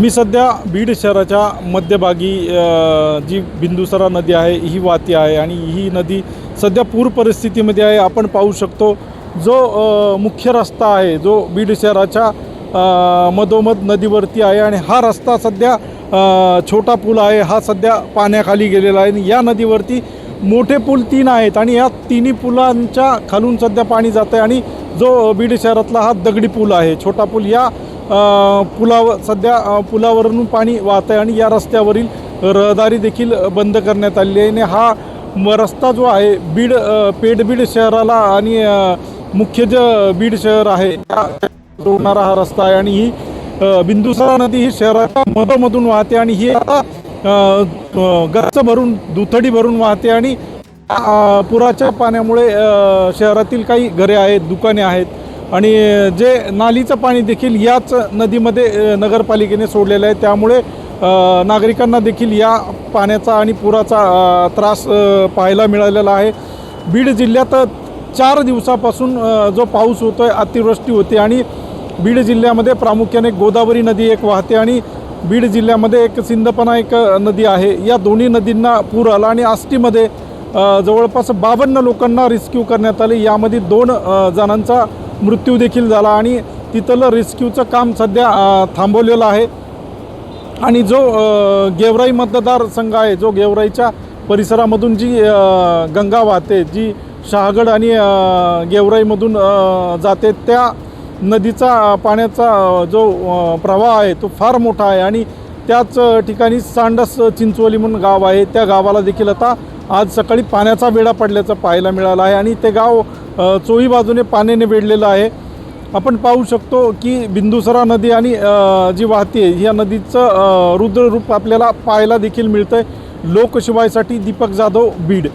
मी सध्या बीड शहराच्या मध्यभागी जी बिंदुसरा नदी आहे ही वाहती आहे आणि ही नदी सध्या पूर परिस्थितीमध्ये आहे. आपण पाहू शकतो जो मुख्य रस्ता आहे जो बीड शहराच्या मधोमध नदीवरती आहे आणि हा रस्ता सध्या छोटा पूल आहे हा सध्या पाण्याखाली गेलेला आहे. आणि या नदीवरती मोठे पूल तीन आहेत आणि या तिन्ही पुलांच्या खालून सध्या पाणी जातं आहे आणि जो बीड शहरातला हा दगडी पूल आहे छोटा पूल या पुलावर सध्या पुलावरून पाणी वाहत आहे आणि या रस्त्यावरील रहदारी देखील बंद करण्यात आली आहे. आणि हा म रस्ता जो आहे बीड पेडबीड शहराला आणि मुख्य जे बीड शहर आहे त्या जोडणारा हा रस्ता आहे. आणि ही बिंदुसरा नदी ही शहराच्या मधोमधून वाहते आणि ही आता गच्च भरून दुथडी भरून वाहते आणि पुराच्या पाण्यामुळे शहरातील काही घरे आहेत दुकाने आहेत. आणि जे नालीचं पाणी देखील याच नदीमध्ये नगरपालिकेने सोडलेलं आहे. त्यामुळे नागरिकांना देखील या पाण्याचा आणि पुराचा त्रास पाहायला मिळालेला आहे. बीड जिल्ह्यात चार दिवसापासून जो पाऊस होतो आहे अतिवृष्टी होते आणि बीड जिल्ह्यामध्ये प्रामुख्याने गोदावरी नदी एक वाहते आणि बीड जिल्ह्यामध्ये एक सिंदपना एक नदी आहे. या दोन्ही नदींना पूर आला आणि आष्टीमध्ये जवळपास बावन्न लोकांना रेस्क्यू करण्यात आले. यामध्ये दोन जणांचा मृत्यू देखील झाला आणि तिथलं रेस्क्यूचं काम सध्या थांबवलेलं आहे. आणि जो गेवराई मतदारसंघ आहे जो गेवराईच्या परिसरामधून जी गंगा वाहते जी शहागड आणि गेवराईमधून जाते त्या नदीचा पाण्याचा जो प्रवाह आहे तो फार मोठा आहे. आणि त्याच ठिकाणी सांडस चिंचोली म्हणून गाव आहे त्या गावाला देखील आता आज सकाळी पाण्याचा वेढा पडल्याचं पाहायला मिळालं आहे आणि ते गाव चोही बाजूने पाण्याने वेढलेलं आहे. आपण पाहू शकतो की बिंदुसरा नदी आणि जी वाहते या नदीचं रुद्ररूप आपल्याला पाहायला देखील मिळतं आहे लोकशिवायसाठी दीपक जाधव बीड.